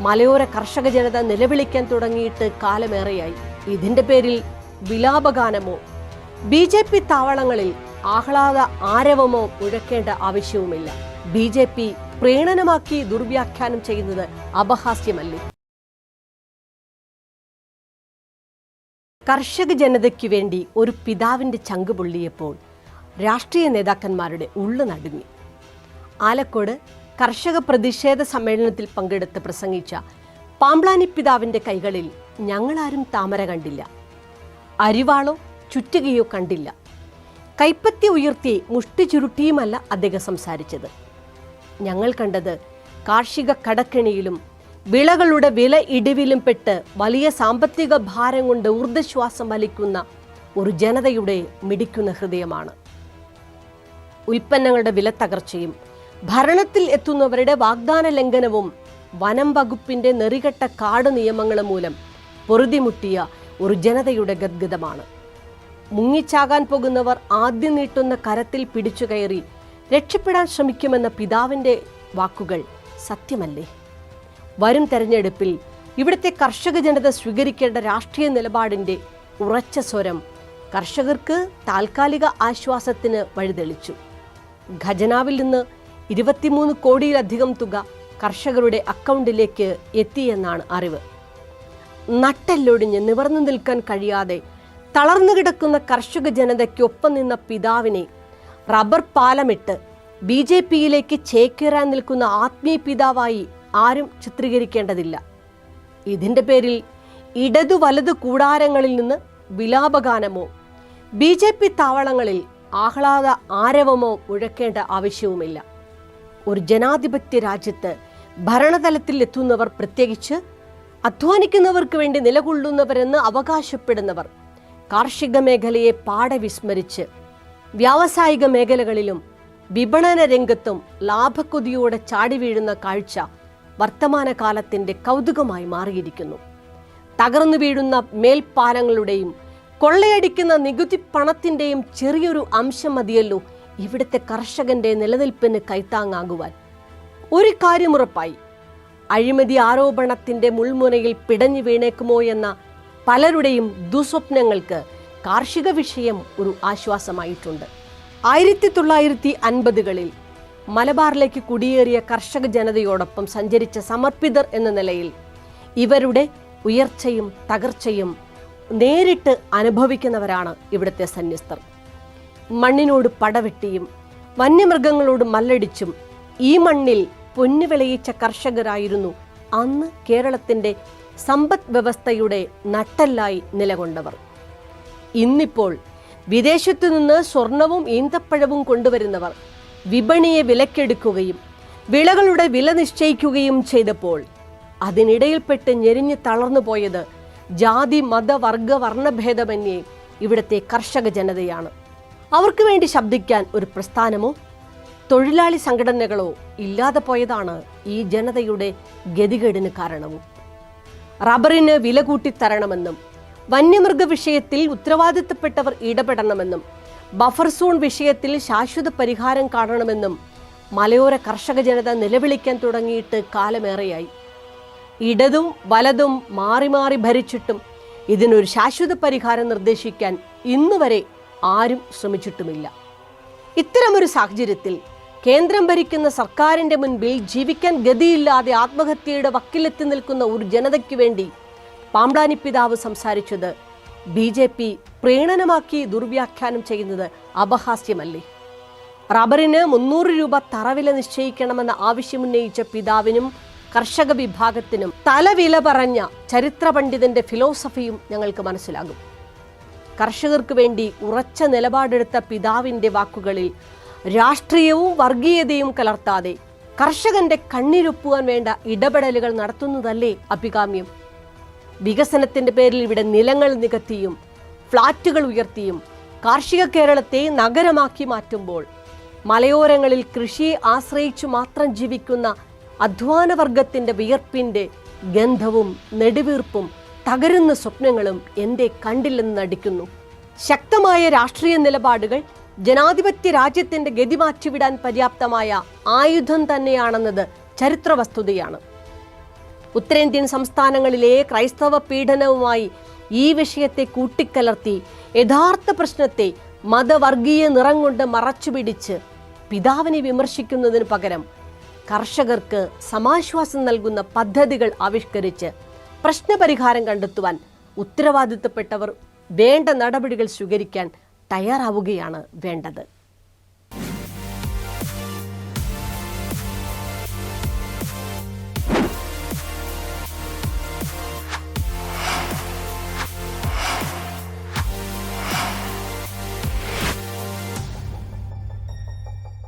മലയോര കർഷക ജനത നിലവിളിക്കാൻ തുടങ്ങിയിട്ട് കാലമേറെയായി. ഇതിന്റെ പേരിൽ വിലാപഗാനമോ ബി ജെ പി താവളങ്ങളിൽ ആഹ്ലാദ ആരവമോ മുഴക്കേണ്ട ആവശ്യവുമില്ല. ബി ജെ പി പ്രീണനമാക്കി ദുർവ്യാഖ്യാനം ചെയ്യുന്നത് അപഹാസ്യമല്ലേ? കർഷക ജനതയ്ക്ക് വേണ്ടി ഒരു പിതാവിന്റെ ചങ്ക് പൊള്ളിയപ്പോൾ രാഷ്ട്രീയ നേതാക്കന്മാരുടെ ഉള്ളു നടുങ്ങി. ആലക്കോട് കർഷക പ്രതിഷേധ സമ്മേളനത്തിൽ പങ്കെടുത്ത് പ്രസംഗിച്ച പാമ്പ്ലാനി പിതാവിന്റെ കൈകളിൽ ഞങ്ങളാരും താമര കണ്ടില്ല. അരിവാളോ ചുറ്റുകയോ കണ്ടില്ല. കൈപ്പത്തി ഉയർത്തി മുഷ്ടി ചുരുട്ടിയുമല്ല അദ്ദേഹം സംസാരിച്ചത്. ഞങ്ങൾ കണ്ടത് കാർഷിക കടക്കെണിയിലും വിളകളുടെ വില ഇടിവിലും പെട്ട് വലിയ സാമ്പത്തിക ഭാരം കൊണ്ട് ഊർജശ്വാസം വലിക്കുന്ന ഒരു ജനതയുടെ മിടിക്കുന്ന ഹൃദയമാണ്. ഉൽപ്പന്നങ്ങളുടെ വില തകർച്ചയും ഭരണത്തിൽ എത്തുന്നവരുടെ വാഗ്ദാന ലംഘനവും വനം വകുപ്പിന്റെ നെറികെട്ട കാട് നിയമങ്ങളും മൂലം പൊറുതിമുട്ടിയ ഒരു ജനതയുടെ ഗദ്ഗതമാണ് മുങ്ങിച്ചാകാൻ പോകുന്നവർ ആദ്യം നീട്ടുന്ന കരത്തിൽ പിടിച്ചു കയറി രക്ഷപ്പെടാൻ ശ്രമിക്കുമെന്ന പിതാവിന്റെ വാക്കുകൾ സത്യമല്ലേ? വരും തെരഞ്ഞെടുപ്പിൽ ഇവിടുത്തെ കർഷക ജനത സ്വീകരിക്കേണ്ട രാഷ്ട്രീയ നിലപാടിന്റെ ഉറച്ച സ്വരം കർഷകർക്ക് താൽക്കാലിക ആശ്വാസത്തിന് വഴിതെളിച്ചു. ഖജനാവിൽ നിന്ന് ഇരുപത്തിമൂന്ന് കോടിയിലധികം തുക കർഷകരുടെ അക്കൗണ്ടിലേക്ക് എത്തിയെന്നാണ് അറിവ്. നട്ടെല്ലൊടിഞ്ഞ് നിവർന്നു നിൽക്കാൻ കഴിയാതെ തളർന്നു കിടക്കുന്ന കർഷക ജനതയ്ക്കൊപ്പം നിന്ന പിതാവിനെ റബ്ബർ പാലമിട്ട് ബി ജെ പിയിലേക്ക് ചേക്കേറാൻ നിൽക്കുന്ന ആത്മീയ പിതാവായി ആരും ചിത്രീകരിക്കേണ്ടതില്ല. ഇതിന്റെ പേരിൽ ഇടതു വലതു കൂടാരങ്ങളിൽ നിന്ന് വിലാപഗാനമോ ബി ജെ പി താവളങ്ങളിൽ ആഹ്ലാദ ആരവമോ മുഴക്കേണ്ട ആവശ്യവുമില്ല. ഒരു ജനാധിപത്യ രാജ്യത്ത് ഭരണതലത്തിൽ എത്തുന്നവർ പ്രത്യേകിച്ച് അധ്വാനിക്കുന്നവർക്ക് വേണ്ടി നിലകൊള്ളുന്നവരെന്ന് അവകാശപ്പെടുന്നവർ കാർഷിക മേഖലയെ പാടെ വിസ്മരിച്ച് വ്യാവസായിക മേഖലകളിലും വിപണന രംഗത്തും ലാഭക്കൊതിയോടെ ചാടി വീഴുന്ന കാഴ്ച വർത്തമാനകാലത്തിന്റെ കൗതുകമായി മാറിയിരിക്കുന്നു. തകർന്നു വീഴുന്ന മേൽപ്പാലങ്ങളുടെയും കൊള്ളയടിക്കുന്ന നികുതി പണത്തിന്റെയും ചെറിയൊരു അംശം മതിയല്ലോ ഇവിടുത്തെ കർഷകന്റെ നിലനിൽപ്പിന് കൈത്താങ്ങാകുവാൻ. ഒരു കാര്യം ഉറപ്പായി. അഴിമതി ആരോപണത്തിന്റെ മുൾമുനയിൽ പിടഞ്ഞു വീണേക്കുമോ എന്ന പലരുടെയും ദുസ്വപ്നങ്ങൾക്ക് കാർഷിക വിഷയം ഒരു ആശ്വാസമായിട്ടുണ്ട്. ആയിരത്തി തൊള്ളായിരത്തി അൻപതുകളിൽ മലബാറിലേക്ക് കുടിയേറിയ കർഷക ജനതയോടൊപ്പം സഞ്ചരിച്ച സമർപ്പിതർ എന്ന നിലയിൽ ഇവരുടെ ഉയർച്ചയും തകർച്ചയും നേരിട്ട് അനുഭവിക്കുന്നവരാണ് ഇവിടുത്തെ സന്യസ്തർ. മണ്ണിനോട് പടവെട്ടിയും വന്യമൃഗങ്ങളോട് മല്ലടിച്ചും ഈ മണ്ണിൽ പൊന്നു വിളയിച്ച കർഷകരായിരുന്നു അന്ന് കേരളത്തിന്റെ സമ്പദ് വ്യവസ്ഥയുടെ നട്ടെല്ലായി നിലകൊണ്ടവർ. ഇന്നിപ്പോൾ വിദേശത്തു നിന്ന് സ്വർണവും ഈന്തപ്പഴവും കൊണ്ടുവരുന്നവർ വിപണിയെ വിലക്കെടുക്കുകയും വിളകളുടെ വില നിശ്ചയിക്കുകയും ചെയ്തപ്പോൾ അതിനിടയിൽപ്പെട്ട് ഞെരിഞ്ഞ് തളർന്നു പോയത് ജാതി മത വർഗ വർണഭേദമന്യേ ഇവിടുത്തെ കർഷക ജനതയാണ്. അവർക്ക് വേണ്ടി ശബ്ദിക്കാൻ ഒരു പ്രസ്ഥാനമോ? തൊഴിലാളി സംഘടനകളോ ഇല്ലാതെ പോയതാണ് ഈ ജനതയുടെ ഗതികേടിന് കാരണവും. റബ്ബറിന് വില കൂട്ടിത്തരണമെന്നും വന്യമൃഗ വിഷയത്തിൽ ഉത്തരവാദിത്തപ്പെട്ടവർ ഇടപെടണമെന്നും ബഫർ സോൺ വിഷയത്തിൽ ശാശ്വത പരിഹാരം കാണണമെന്നും മലയോര കർഷക ജനത നിലവിളിക്കാൻ തുടങ്ങിയിട്ട് കാലമേറെയായി. ഇടതും വലതും മാറി മാറി ഭരിച്ചിട്ടും ഇതിനൊരു ശാശ്വത പരിഹാരം നിർദ്ദേശിക്കാൻ ഇന്നുവരെ ആരും ശ്രമിച്ചിട്ടുമില്ല. ഇത്തരമൊരു സാഹചര്യത്തിൽ കേന്ദ്രം ഭരിക്കുന്ന സർക്കാരിന്റെ മുൻപിൽ ജീവിക്കാൻ ഗതിയില്ലാതെ ആത്മഹത്യയുടെ വക്കിലെത്തി നിൽക്കുന്ന ഒരു ജനതയ്ക്ക് വേണ്ടി പാമ്പ്ലാനി പിതാവ് സംസാരിച്ചത് ബി ജെ പി പ്രീണനമാക്കി ദുർവ്യാഖ്യാനം ചെയ്യുന്നത് അപഹാസ്യമല്ലേ? റബ്ബറിന് മുന്നൂറ് രൂപ തറവില നിശ്ചയിക്കണമെന്ന ആവശ്യമുന്നയിച്ച പിതാവിനും കർഷക വിഭാഗത്തിനും തലവില പറഞ്ഞ ചരിത്ര പണ്ഡിതന്റെ ഫിലോസഫിയും ഞങ്ങൾക്ക് മനസ്സിലാകും. കർഷകർക്ക് വേണ്ടി ഉറച്ച നിലപാടെടുത്ത പിതാവിന്റെ വാക്കുകളിൽ രാഷ്ട്രീയവും വർഗീയതയും കലർത്താതെ കർഷകന്റെ കണ്ണിരൊപ്പുവാൻ വേണ്ട ഇടപെടലുകൾ നടത്തുന്നതല്ലേ അഭികാമ്യം. വികസനത്തിന്റെ പേരിൽ ഇവിടെ നിലങ്ങൾ നികത്തിയും ഫ്ളാറ്റുകൾ ഉയർത്തിയും കാർഷിക കേരളത്തെ നഗരമാക്കി മാറ്റുമ്പോൾ മലയോരങ്ങളിൽ കൃഷിയെ ആശ്രയിച്ചു മാത്രം ജീവിക്കുന്ന അധ്വാനവർഗത്തിന്റെ വിയർപ്പിന്റെ ഗന്ധവും നെടുവീർപ്പും തകരുന്ന സ്വപ്നങ്ങളും എന്റെ കണ്ടില്ലെന്ന് നടിക്കുന്നു. ശക്തമായ രാഷ്ട്രീയ നിലപാടുകൾ ജനാധിപത്യ രാജ്യത്തിന്റെ ഗതി മാറ്റിവിടാൻ പര്യാപ്തമായ ആയുധം തന്നെയാണെന്നത് ചരിത്ര വസ്തുതയാണ് ഉത്തരേന്ത്യൻ സംസ്ഥാനങ്ങളിലെ ക്രൈസ്തവ പീഡനവുമായി ഈ വിഷയത്തെ കൂട്ടിക്കലർത്തി യഥാർത്ഥ പ്രശ്നത്തെ മതവർഗീയ നിറം കൊണ്ട് മറച്ചുപിടിച്ച് പിതാവിനെ വിമർശിക്കുന്നതിന് പകരം കർഷകർക്ക് സമാശ്വാസം നൽകുന്ന പദ്ധതികൾ ആവിഷ്കരിച്ച് പ്രശ്നപരിഹാരം കണ്ടെത്തുവാൻ ഉത്തരവാദിത്തപ്പെട്ടവർ വേണ്ട നടപടികൾ സ്വീകരിക്കാൻ തയ്യാറാവുകയാണ് വേണ്ടത്.